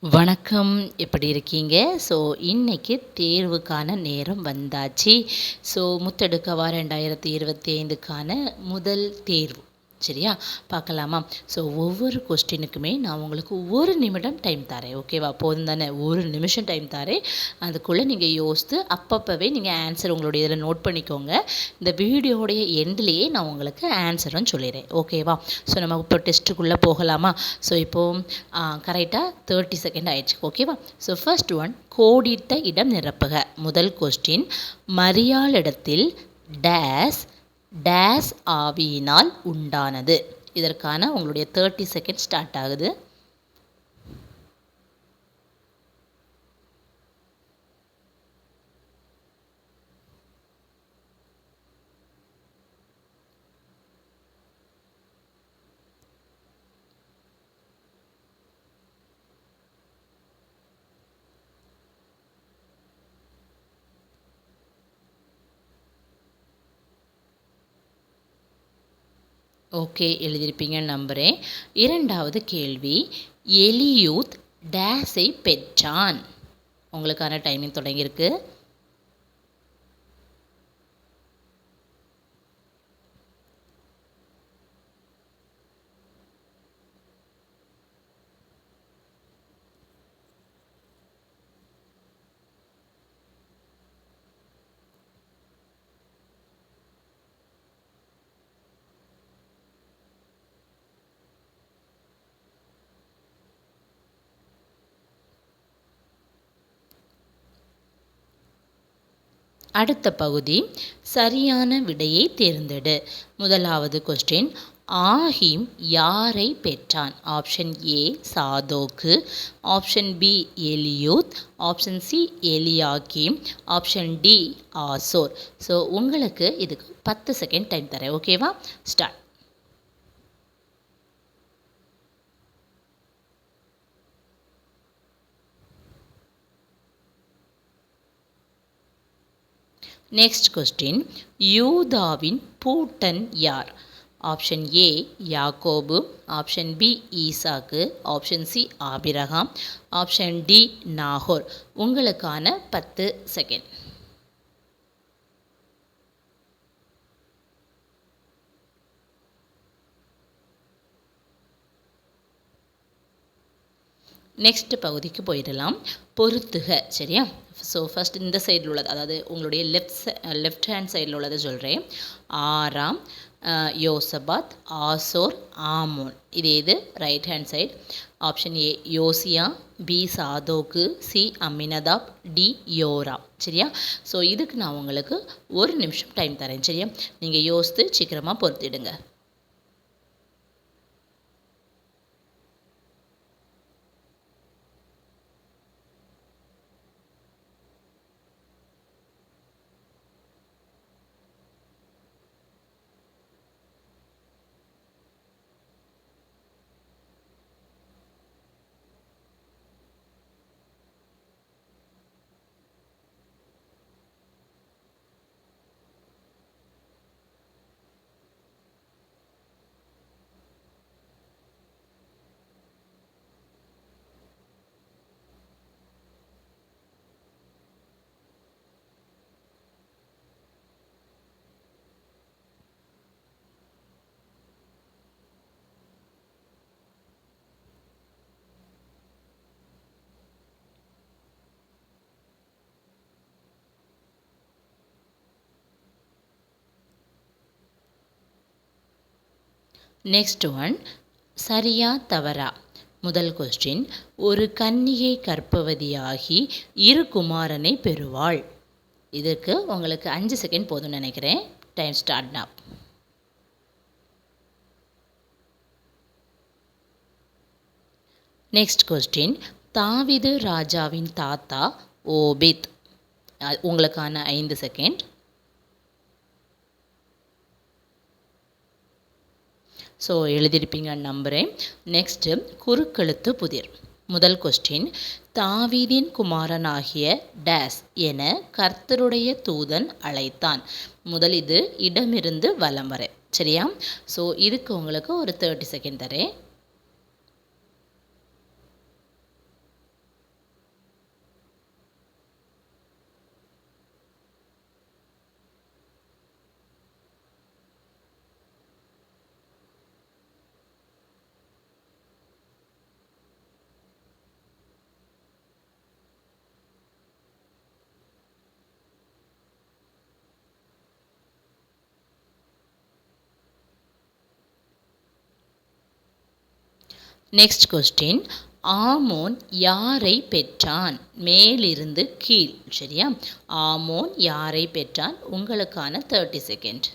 வணக்கம். எப்படி இருக்கீங்க? ஸோ இன்றைக்கி தேர்வுக்கான நேரம் வந்தாச்சு. ஸோ முத்தெடுக்கவா? ரெண்டாயிரத்தி இருபத்தி ஐந்துக்கான முதல் தேர்வு. சரியா? பார்க்கலாமா? ஸோ ஒவ்வொரு கொஸ்டினுக்குமே நான் உங்களுக்கு ஒரு நிமிடம் டைம் தரேன். ஓகேவா போதும் தானே? ஒரு நிமிஷம் டைம் தரேன். அதுக்குள்ளே நீங்கள் யோசித்து அப்பப்போவே நீங்கள் ஆன்சர் உங்களுடைய இதில் நோட் பண்ணிக்கோங்க. இந்த வீடியோடைய எண்ட்லேயே நான் உங்களுக்கு ஆன்சரும் சொல்லிடுறேன். ஓகேவா ஸோ நம்ம இப்போ டெஸ்ட்டுக்குள்ளே போகலாமா? ஸோ இப்போது கரெக்டாக தேர்ட்டி செகண்ட் ஆயிடுச்சு. ஓகேவா ஸோ ஃபர்ஸ்ட் ஒன் கோடிட்ட இடம் நிரப்புக. முதல் கொஸ்டின் மரியாளிடத்தில் டேஸ் டேஸ் ஆவியினால் உண்டானது. இதற்கான உங்களுடைய தேர்ட்டி செகண்ட் ஸ்டார்ட் ஆகுது. ஓகே எழுதியிருப்பீங்கன்னு நம்புகிறேன் இரண்டாவது கேள்வி எலியூத் டேஸை பெற்றான். உங்களுக்கான டைமிங் தொடங்கியிருக்கு. அடுத்த பகுதி சரியான விடையை தேர்ந்தெடு. முதலாவது கொஸ்டின் ஆஹிம் யாரை பெற்றான்? Option A சாதோக்கு. Option B Eliud. Option C Eliakim option D ஆசோர். So உங்களுக்கு இதுக்கு பத்து செகண்ட் டைம் தரேன். ஓகேவா ஸ்டார்ட் நெக்ஸ்ட் கொஸ்டின் யூதாவின் பூட்டன் யார்? ஆப்ஷன் ஏ யாக்கோபு. ஆப்ஷன் பி ஈசாக்கு. Option C Abraham. Option D Nagore. உங்களுக்கான பத்து செகண்ட் நெக்ஸ்ட் பகுதிக்கு போயிடலாம். பொருத்துக சரியா? ஸோ ஃபஸ்ட் இந்த சைடில் உள்ளது. அதாவது உங்களுடைய லெஃப்ட் லெஃப்ட் ஹேண்ட் சைடில் உள்ளதை சொல்கிறேன் ஆறாம் uh, யோசபாத் ஆசோர் ஆமோன். இது எது? Right hand side option A யோசியா பி சாதோக்கு சி அமினதாப் டி யோரா. சரியா? ஸோ இதுக்கு நான் உங்களுக்கு ஒரு நிமிஷம் டைம் தரேன். சரியா? நீங்கள் யோசித்து சீக்கிரமாக பொறுத்திடுங்க. நெக்ஸ்ட் ஒன் சரியா தவறா? முதல் கொஸ்டின் ஒரு கன்னிகை கற்பவதியாகி இரு குமாரனை பெறுவாள். இதற்கு உங்களுக்கு அஞ்சு செகண்ட் போதும்னு நினைக்கிறேன். Time start now. Next question தாவிது ராஜாவின் தாத்தா ஓபித். உங்களுக்கான ஐந்து செகண்ட் ஸோ எழுதியிருப்பீங்கன்னு நம்புகிறேன் நெக்ஸ்ட்டு குறுக்கெழுத்து புதிர். முதல் கொஸ்டின் தாவீதின் குமாரனாகிய டேஸ் என கர்த்தருடைய தூதன் அழைத்தான். முதல் இது இடமிருந்து வலம் வரை. சரியா? ஸோ இதுக்கு உங்களுக்கு ஒரு தேர்ட்டி செகண்ட் தரேன். நெக்ஸ்ட் கொஸ்டின் ஆமோன் யாரை பெற்றான்? மேலிருந்து கீழ். சரியா? ஆமோன் யாரை பெற்றான்? உங்களுக்கான தேர்ட்டி செகண்ட்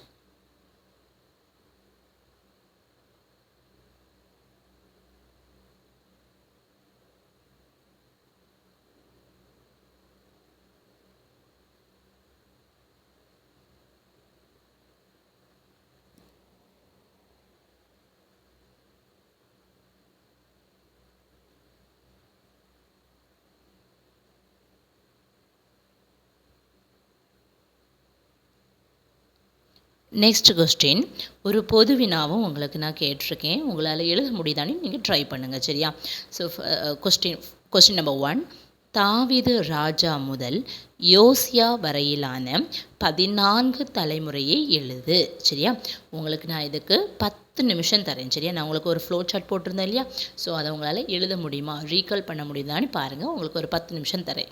நெக்ஸ்ட் கொஸ்டின் ஒரு பொது வினாவும் உங்களுக்கு நான் கேட்டிருக்கேன். உங்களால் எழுத முடியுதானே நீங்கள் ட்ரை பண்ணுங்கள் சரியா? So question question number one தாவிது ராஜா முதல் யோசியா வரையிலான பதினான்கு தலைமுறையை எழுது சரியா? உங்களுக்கு நான் இதுக்கு பத்து நிமிஷம் தரேன் சரியா? நான் உங்களுக்கு ஒரு ஃப்ளோ சார்ட் போட்டிருந்தேன் இல்லையா? ஸோ அதை உங்களால் எழுத முடியுமா? ரீகால் பண்ண முடியுதான்னு பாருங்கள் உங்களுக்கு ஒரு பத்து நிமிஷம் தரேன்.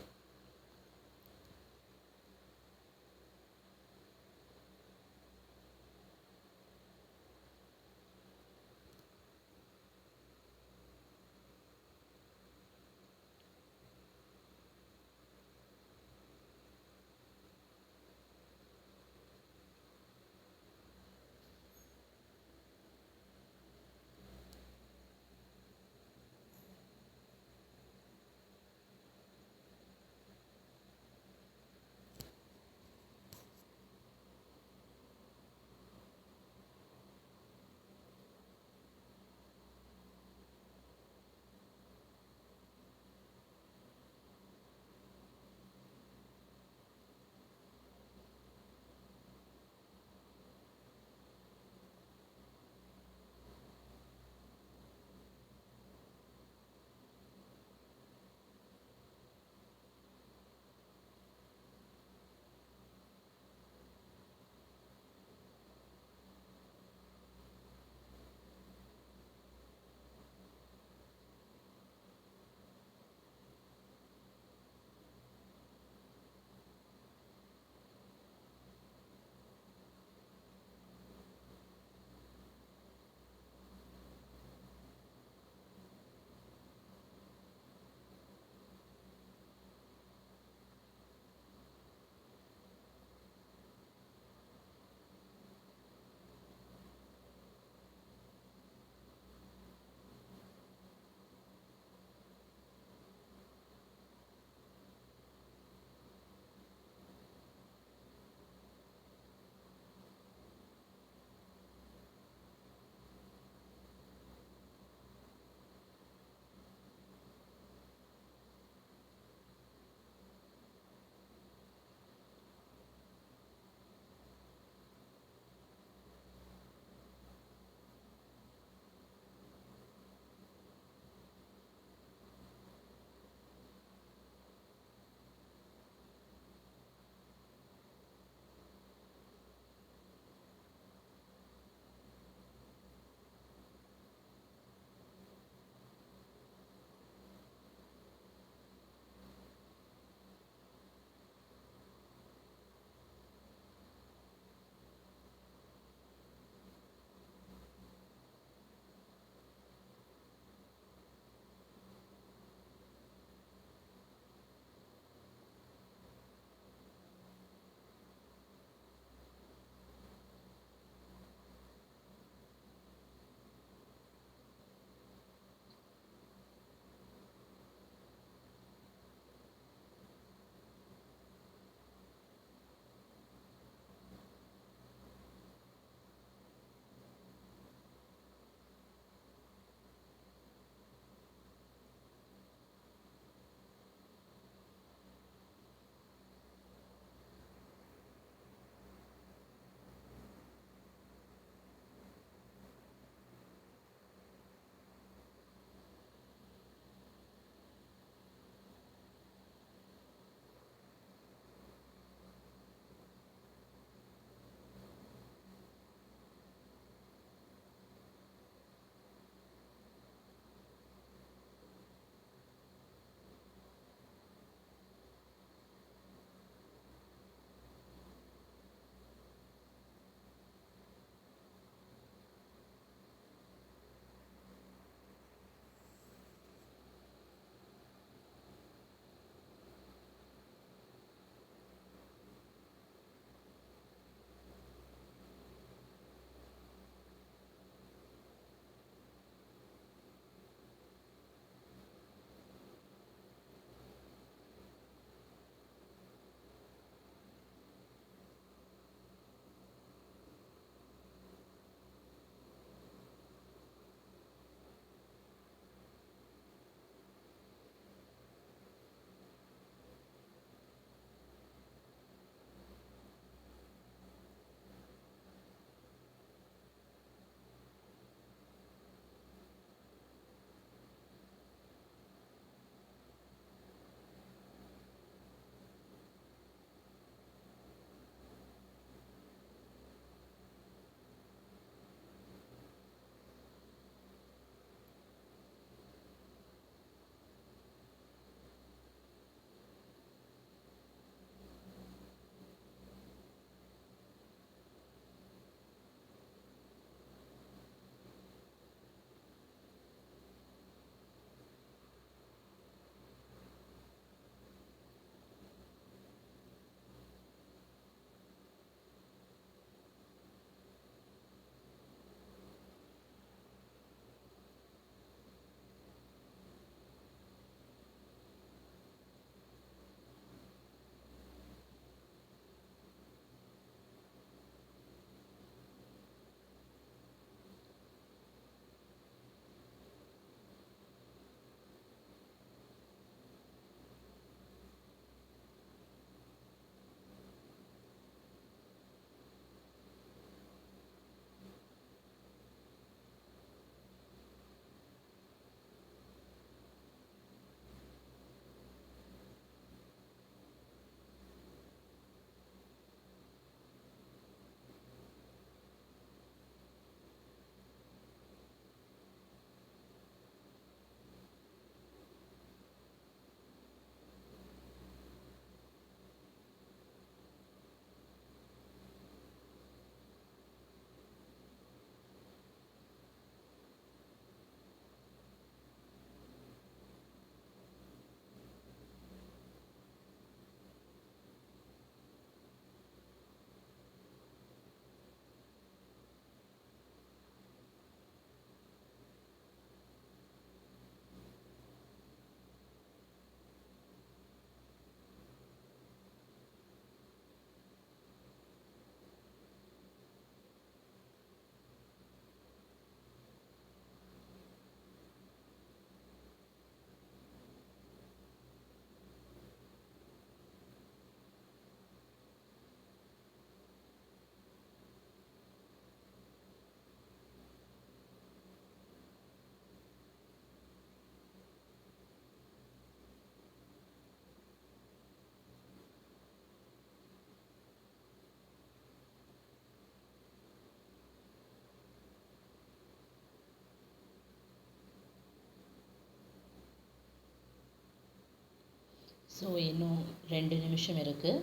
ஸோ இன்னும் ரெண்டு நிமிஷம் இருக்குது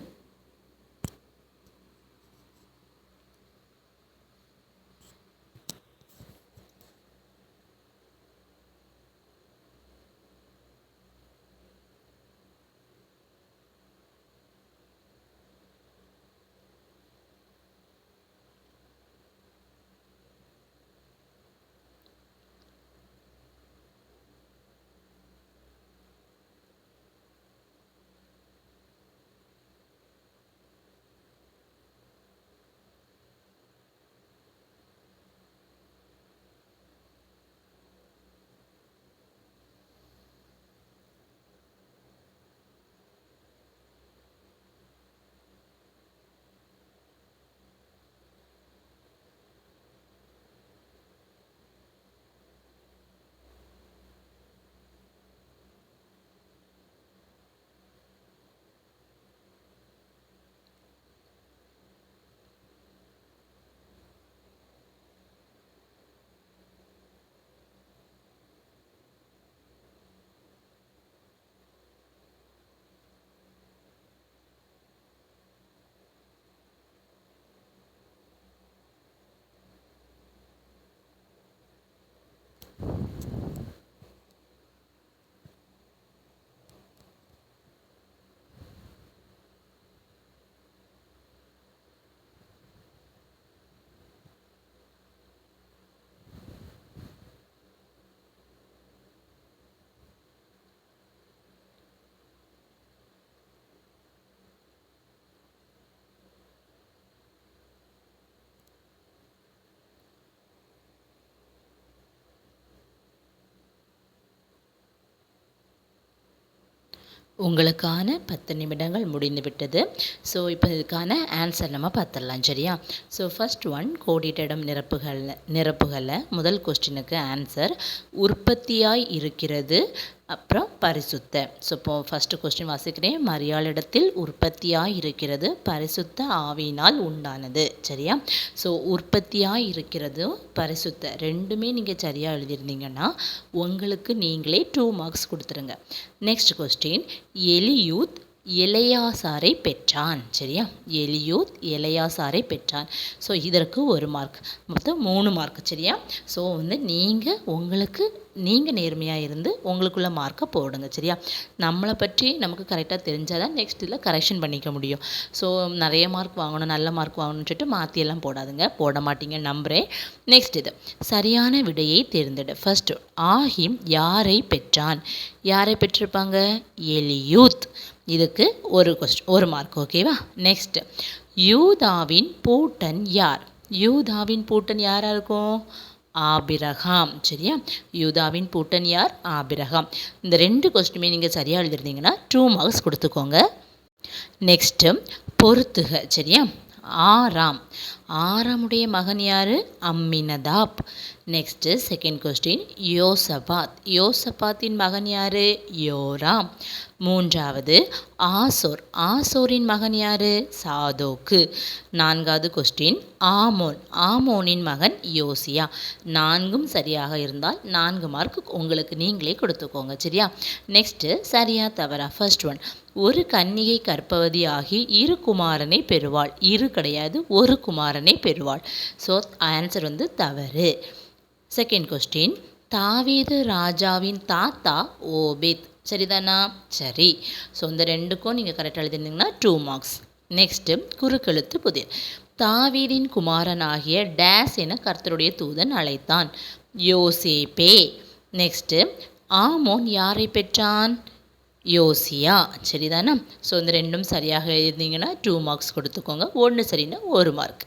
உங்களுக்கான பத்து நிமிடங்கள் முடிந்துவிட்டது. ஸோ இப்போ இதுக்கான ஆன்சர் நம்ம பார்த்துடலாம் சரியா? ஸோ ஃபஸ்ட் ஒன் கோடிட்ட இடம் நிரப்புகளில் நிரப்புகளில் முதல் கொஸ்டினுக்கு ஆன்சர் உற்பத்தியாய் இருக்கிறது அப்புறம் பரிசுத்த. ஸோ இப்போ ஃபஸ்ட்டு கொஸ்டின் வாசிக்கிறேன். மரியாளிடத்தில் உற்பத்தியாக இருக்கிறது பரிசுத்த ஆவியினால் உண்டானது. சரியா? ஸோ உற்பத்தியாக இருக்கிறதும் பரிசுத்த. ரெண்டுமே நீங்கள் சரியாக எழுதியிருந்தீங்கன்னா உங்களுக்கு நீங்களே டூ மார்க்ஸ் கொடுத்துருங்க. நெக்ஸ்ட் கொஸ்டின் எலியூத் இளையாசாரை பெற்றான். சரியா? எலியூத் இளையாசாரை பெற்றான். ஸோ இதற்கு ஒரு மார்க் மொத்தம் மூணு மார்க் சரியா? ஸோ வந்து நீங்கள் உங்களுக்கு நீங்கள் நேர்மையாக இருந்து உங்களுக்குள்ள மார்க்கை போடுங்க சரியா? நம்மளை பற்றி நமக்கு கரெக்டாக தெரிஞ்சால் தான் நெக்ஸ்ட் இதில் கரெக்ஷன் பண்ணிக்க முடியும். ஸோ நிறைய மார்க் வாங்கணும் நல்ல மார்க் வாங்கணும்னு சொல்லிட்டு மாற்றியெல்லாம் போடாதுங்க. போட மாட்டீங்க நம்புகிறேன் நெக்ஸ்ட் இது. சரியான விடையை தேர்ந்தெடு. ஃபஸ்ட்டு ஆஹிம் யாரை பெற்றான்? யாரை பெற்றிருப்பாங்க? எலியூத். இதுக்கு ஒரு கொஸ்டின் ஒரு மார்க் ஓகேவா நெக்ஸ்ட் யூதாவின் பூட்டன் யார்? யூதாவின் பூட்டன் யாராக இருக்கும்? ஆபிரகாம் சரியா? யூதாவின் பூட்டன் யார்? ஆபிரகாம். இந்த ரெண்டு கொஸ்டினுமே நீங்கள் சரியாக எழுதிருந்தீங்கன்னா டூ மார்க்ஸ் கொடுத்துக்கோங்க. நெக்ஸ்ட்டு பொறுத்துக சரியா? ஆறாம். ஆறாமுடைய மகன் யார்? அம்மினதாப். நெக்ஸ்ட்டு செகண்ட் கொஸ்டின் யோசபாத். யோசபாத்தின் மகன் யார்? யோராம். மூன்றாவது ஆசோர். ஆசோரின் மகன் யார்? சாதோக்கு. நான்காவது கொஸ்டின் ஆமோன். ஆமோனின் மகன் யோசியா. நான்கும் சரியாக இருந்தால் நான்கு மார்க் உங்களுக்கு நீங்களே கொடுத்துக்கோங்க சரியா? நெக்ஸ்ட்டு சரியா தவறா. ஃபர்ஸ்ட் ஒன் ஒரு கன்னிகை கற்பவதி ஆகி இரு குமாரனை பெறுவாள். இரு கிடையாது ஒரு குமாரன் பெறுவாள். ஸோ ஆன்சர் வந்து தவறு. செகண்ட் கொஸ்டின் தாவீது ராஜாவின் தாத்தா ஓபித். சரிதானா? சரி. ஸோ இந்த ரெண்டுக்கும் நீங்கள் கரெக்டாக எழுதிருந்தீங்கன்னா டூ மார்க்ஸ் நெக்ஸ்ட்டு குறுக்கெழுத்து புதிர். தாவீதின் குமாரனாகிய டேஸ் என கர்த்தருடைய தூதன் அழைத்தான். யோசேபே நெக்ஸ்ட்டு ஆமோன் யாரை பெற்றான்? யோசியா? சரிதானா? ஸோ இந்த ரெண்டும் சரியாக எழுதிங்கன்னா டூ மார்க்ஸ் கொடுத்துக்கோங்க. ஒன்று சரின்னா ஒரு மார்க்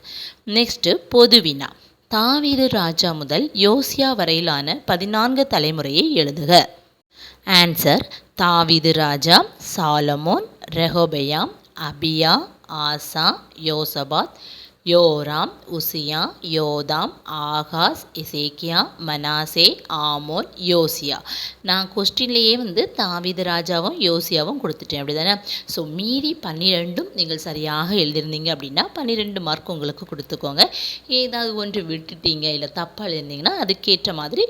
நெக்ஸ்ட்டு பொதுவினா. தாவீது ராஜா முதல் யோசியா வரையிலான பதினான்கு தலைமுறையை எழுதுக. ஆன்சர் தாவீது ராஜா சாலமோன் ரெஹோபெயாம் அபியா ஆசா யோசபாத் யோராம் உசியா யோதாம் ஆகாஸ் இசேக்கியா மனாசே ஆமோன் யோசியா. நான் கொஸ்டின்லேயே வந்து தாவீது ராஜாவும் யோசியாவும் கொடுத்துட்டேன். அப்படி தானே ஸோ மீதி பன்னிரெண்டும் நீங்கள் சரியாக எழுதியிருந்தீங்க அப்படின்னா பன்னிரெண்டு மார்க் உங்களுக்கு கொடுத்துக்கோங்க. ஏதாவது ஒன்று விட்டுட்டீங்க இல்லை தப்பாக எழுதிருந்தீங்கன்னா அதுக்கேற்ற மாதிரி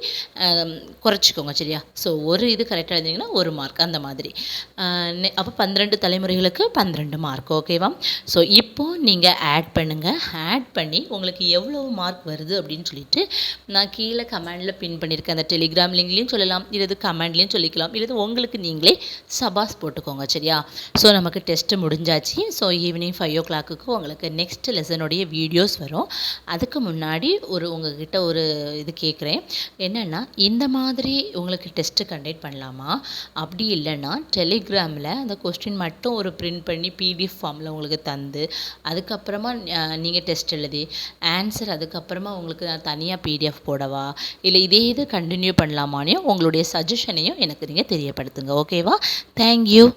குறைச்சிக்கோங்க சரியா? ஸோ ஒரு இது கரெக்டாக எழுதிங்கன்னா ஒரு மார்க் அந்த மாதிரி. அப்போ பன்னிரெண்டு தலைமுறைகளுக்கு பன்னிரெண்டு மார்க் ஓகேவா ஸோ இப்போது நீங்கள் ஆட் பண்ணுங்கள் ஆட் பண்ணி உங்களுக்கு எவ்வளோ மார்க் வருது அப்படின்னு சொல்லிட்டு நான் கீழே கமெண்டில் பின் பண்ணியிருக்கேன். அந்த டெலிகிராம் லிங்க்லேயும் சொல்லலாம் இல்லது கமெண்ட்லேயும் சொல்லிக்கலாம் இல்லது உங்களுக்கு நீங்களே சபாஸ் போட்டுக்கோங்க சரியா? ஸோ நமக்கு டெஸ்ட்டு முடிஞ்சாச்சு. ஸோ ஈவினிங் ஃபைவ் ஓ கிளாக்குக்கு உங்களுக்கு நெக்ஸ்ட் லெசனுடைய வீடியோஸ் வரும். அதுக்கு முன்னாடி ஒரு உங்ககிட்ட ஒரு இது கேட்குறேன். என்னென்னா இந்த மாதிரி உங்களுக்கு டெஸ்ட்டு கண்டக்ட் பண்ணலாமா? அப்படி இல்லைன்னா டெலிகிராமில் அந்த கொஸ்டின் மட்டும் ஒரு பிரிண்ட் பண்ணி பிடிஎஃப் ஃபார்மில் உங்களுக்கு தந்து அதுக்கப்புறமா நீங்கள் டெஸ்ட் எழுதி ஆன்சர் அதுக்கப்புறமா உங்களுக்கு நான் தனியாக பிடிஎஃப் போடவா இல்லை இதே இது கண்டினியூ பண்ணலாமான்னு உங்களுடைய சஜஷனையும் எனக்கு நீங்கள் தெரியப்படுத்துங்க. ஓகேவா தேங்க்யூ